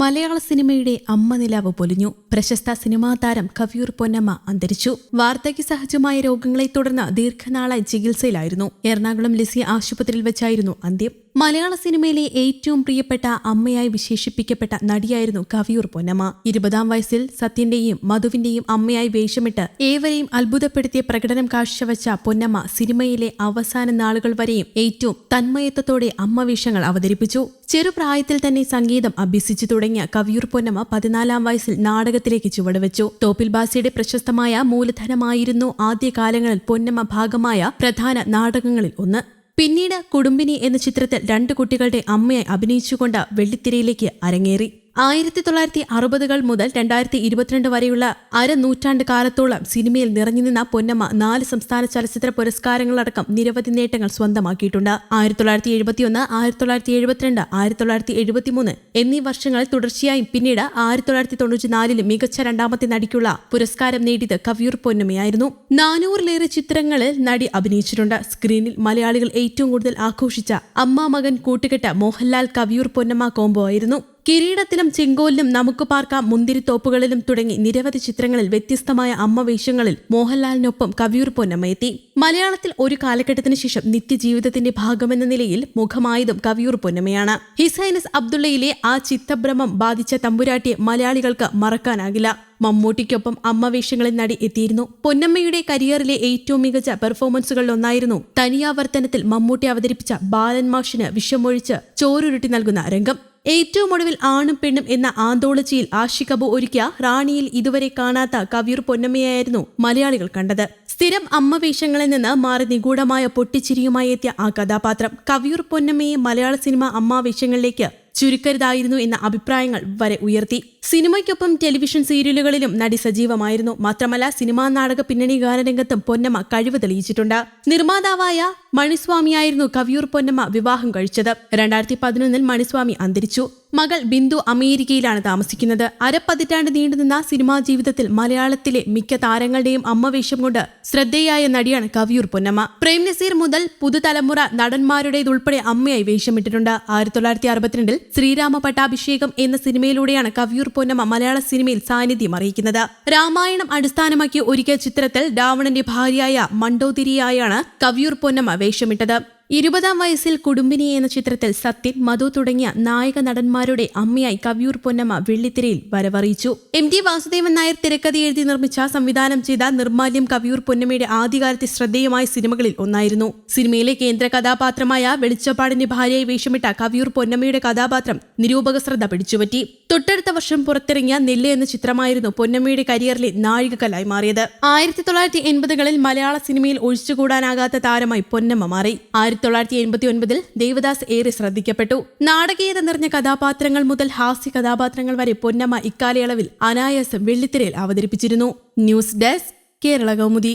മലയാള സിനിമയുടെ അമ്മ നിലാവ് പൊലിഞ്ഞു. പ്രശസ്ത സിനിമാ താരം കവിയൂർ പൊന്നമ്മ അന്തരിച്ചു. വാർദ്ധക്യ സഹജമായ രോഗങ്ങളെ തുടർന്ന് ദീർഘനാളായി ചികിത്സയിലായിരുന്നു. എറണാകുളം ലിസി ആശുപത്രിയിൽ വെച്ചായിരുന്നു അന്ത്യം. മലയാള സിനിമയിലെ ഏറ്റവും പ്രിയപ്പെട്ട അമ്മയായി വിശേഷിപ്പിക്കപ്പെട്ട നടിയായിരുന്നു കവിയൂർ പൊന്നമ്മ. ഇരുപതാം വയസ്സിൽ സത്യന്റെയും മധുവിന്റെയും അമ്മയായി വേഷമിട്ട് ഏവരെയും അത്ഭുതപ്പെടുത്തിയ പ്രകടനം കാഴ്ചവെച്ച പൊന്നമ്മ സിനിമയിലെ അവസാന നാളുകൾ വരെയും ഏറ്റവും തന്മയത്വത്തോടെ അമ്മ വേഷങ്ങൾ അവതരിപ്പിച്ചു. ചെറുപ്രായത്തിൽ തന്നെ സംഗീതം അഭ്യസിച്ചു തുടങ്ങിയ കവിയൂർ പൊന്നമ്മ പതിനാലാം വയസ്സിൽ നാടകത്തിലേക്ക് ചുവടുവെച്ചു. തോപ്പിൽ ബാസിയുടെ പ്രശസ്തമായ മൂലധനമായിരുന്നു ആദ്യകാലങ്ങളിൽ പൊന്നമ്മ ഭാഗമായ പ്രധാന നാടകങ്ങളിൽ ഒന്ന്. പിന്നീട് കുടുംബിനി എന്ന ചിത്രത്തിൽ രണ്ട് കുട്ടികളുടെ അമ്മയെ അഭിനയിച്ചുകൊണ്ട് വെള്ളിത്തിരയിലേക്ക് അരങ്ങേറി. ആയിരത്തി തൊള്ളായിരത്തി അറുപതുകൾ മുതൽ രണ്ടായിരത്തി ഇരുപത്തിരണ്ട് വരെയുള്ള അരനൂറ്റാണ്ട് കാലത്തോളം സിനിമയിൽ നിറഞ്ഞുനിന്ന പൊന്നമ്മ നാല് സംസ്ഥാന ചലച്ചിത്ര പുരസ്കാരങ്ങളടക്കം നിരവധി നേട്ടങ്ങൾ സ്വന്തമാക്കിയിട്ടുണ്ട്. ആയിരത്തി തൊള്ളായിരത്തി എഴുപത്തിയൊന്ന് ആയിരത്തി തൊള്ളായിരത്തി എഴുപത്തിരണ്ട് ആയിരത്തി തൊള്ളായിരത്തി എഴുപത്തിമൂന്ന് എന്നീ വർഷങ്ങളിൽ തുടർച്ചയായും പിന്നീട് ആയിരത്തി തൊള്ളായിരത്തി തൊണ്ണൂറ്റിനാലിലും മികച്ച രണ്ടാമത്തെ നടിക്കുള്ള പുരസ്കാരം നേടിയത് കവിയൂർ പൊന്നമ്മയായിരുന്നു. നാനൂറിലേറെ ചിത്രങ്ങളിൽ നടി അഭിനയിച്ചിട്ടുണ്ട്. സ്ക്രീനിൽ മലയാളികൾ ഏറ്റവും കൂടുതൽ ആഘോഷിച്ച അമ്മ മകൻ കൂട്ടുകെട്ട് മോഹൻലാൽ കവിയൂർ പൊന്നമ്മ കോംബോ ആയിരുന്നു. കിരീടത്തിലും ചെങ്കോലിലും നമുക്ക് പാർക്കാം മുന്തിരിത്തോപ്പുകളിലും തുടങ്ങി നിരവധി ചിത്രങ്ങളിൽ വ്യത്യസ്തമായ അമ്മ വേഷങ്ങളിൽ മോഹൻലാലിനൊപ്പം കവിയൂർ പൊന്നമ്മ എത്തി. മലയാളത്തിൽ ഒരു കാലഘട്ടത്തിന് ശേഷം നിത്യജീവിതത്തിന്റെ ഭാഗമെന്ന നിലയിൽ മുഖമായതും കവിയൂർ പൊന്നമ്മയാണ്. ഹിസൈനസ് അബ്ദുള്ളയിലെ ആ ചിത്തഭ്രമം ബാധിച്ച തമ്പുരാട്ടിയെ മലയാളികൾക്ക് മറക്കാനാകില്ല. മമ്മൂട്ടിക്കൊപ്പം അമ്മ വേഷങ്ങളിൽ നടി എത്തിയിരുന്നു. പൊന്നമ്മയുടെ കരിയറിലെ ഏറ്റവും മികച്ച പെർഫോമൻസുകളിലൊന്നായിരുന്നു തനിയാവർത്തനത്തിൽ മമ്മൂട്ടി അവതരിപ്പിച്ച ബാലൻ മാഷിന് വിഷമൊഴിച്ച് ചോരുരുട്ടി നൽകുന്ന രംഗം. ഏറ്റവും ഒടുവിൽ ആണും പെണ്ണും എന്ന ആന്തോളജിയിൽ ആഷികബു ഒരുക്കിയ റാണിയിൽ ഇതുവരെ കാണാത്ത കവിയൂർ പൊന്നമ്മയായിരുന്നു മലയാളികൾ കണ്ടത്. സ്ഥിരം അമ്മവേഷങ്ങളിൽ നിന്ന് മാറി നിഗൂഢമായ പൊട്ടിച്ചിരിയുമായി എത്തിയ ആ കഥാപാത്രം കവിയൂർ പൊന്നമ്മയെ മലയാള സിനിമ അമ്മ വേഷങ്ങളിലേക്ക് ചുരുക്കരുതായിരുന്നു എന്ന അഭിപ്രായങ്ങൾ വരെ ഉയർത്തി. സിനിമയ്ക്കൊപ്പം ടെലിവിഷൻ സീരിയലുകളിലും നടി സജീവമായിരുന്നു. മാത്രമല്ല സിനിമാ നാടക പിന്നണി ഗാനരംഗത്തും പൊന്നമ്മ കഴിവ് തെളിയിച്ചിട്ടുണ്ട്. നിർമ്മാതാവായ മണിസ്വാമിയായിരുന്നു കവിയൂർ പൊന്നമ്മ വിവാഹം കഴിച്ചത്. രണ്ടായിരത്തി പതിനൊന്നിൽ മണിസ്വാമി അന്തരിച്ചു. മകൾ ബിന്ദു അമേരിക്കയിലാണ് താമസിക്കുന്നത്. അരപ്പതിറ്റാണ്ട് നീണ്ടുനിന്ന സിനിമാ ജീവിതത്തിൽ മലയാളത്തിലെ മിക്ക താരങ്ങളുടെയും അമ്മവേഷം കൊണ്ട് ശ്രദ്ധേയായ നടിയാണ് കവിയൂർ പൊന്നമ്മ. പ്രേംനസീർ മുതൽ പുതുതലമുറ നടന്മാരുടേതുൾപ്പെടെ അമ്മയായി വേഷമിട്ടിട്ടുണ്ട്. ആയിരത്തി തൊള്ളായിരത്തി അറുപത്തിരണ്ടിൽ ശ്രീരാമ പട്ടാഭിഷേകം എന്ന സിനിമയിലൂടെയാണ് കവിയൂർ പൊന്നമ്മ മലയാള സിനിമയിൽ സാന്നിധ്യം അറിയിക്കുന്നത്. രാമായണം അടിസ്ഥാനമാക്കി ഒരുക്കിയ ചിത്രത്തിൽ രാവണന്റെ ഭാര്യയായ മണ്ടോതിരിയായാണ് കവിയൂർ പൊന്നമ്മ വേഷമിട്ടത്. ഇരുപതാം വയസ്സിൽ കുടുംബിനി എന്ന ചിത്രത്തിൽ സത്യൻ മധു തുടങ്ങിയ നായക നടന്മാരുടെ അമ്മയായി കവിയൂർ പൊന്നമ്മ വെള്ളിത്തിരയിൽ വരവറിയിച്ചു. എം ടി വാസുദേവൻ നായർ തിരക്കഥ എഴുതി നിർമ്മിച്ച സംവിധാനം ചെയ്ത നിർമാല്യം കവിയൂർ പൊന്നമ്മയുടെ ആദ്യകാലത്തെ ശ്രദ്ധേയമായ സിനിമകളിൽ ഒന്നായിരുന്നു. സിനിമയിലെ കേന്ദ്ര കഥാപാത്രമായ വെളിച്ചപ്പാടിന്റെ ഭാര്യയായി വേഷമിട്ട കവിയൂർ പൊന്നമ്മയുടെ കഥാപാത്രം നിരൂപക ശ്രദ്ധ പിടിച്ചുപറ്റി. തൊട്ടടുത്ത വർഷം പുറത്തിറങ്ങിയ നെല്ല് എന്ന ചിത്രമായിരുന്നു പൊന്നമ്മയുടെ കരിയറിലെ നാഴികക്കല്ലായി മാറിയത്. ആയിരത്തി തൊള്ളായിരത്തി എൺപതുകളിൽ മലയാള സിനിമയിൽ ഒഴിച്ചുകൂടാനാകാത്ത താരമായി പൊന്നമ്മ മാറി. ആയിരത്തി തൊള്ളായിരത്തി എൺപത്തി ഒൻപതിൽ ദേവദാസ് ഏറെ ശ്രദ്ധിക്കപ്പെട്ടു. നാടകീയത നിറഞ്ഞ കഥാപാത്രങ്ങൾ മുതൽ ഹാസ്യ കഥാപാത്രങ്ങൾ വരെ പൊന്നമ്മ ഇക്കാലയളവിൽ അനായാസം വെള്ളിത്തിരയിൽ അവതരിപ്പിച്ചിരുന്നു. News desk Kerala Kaumudi.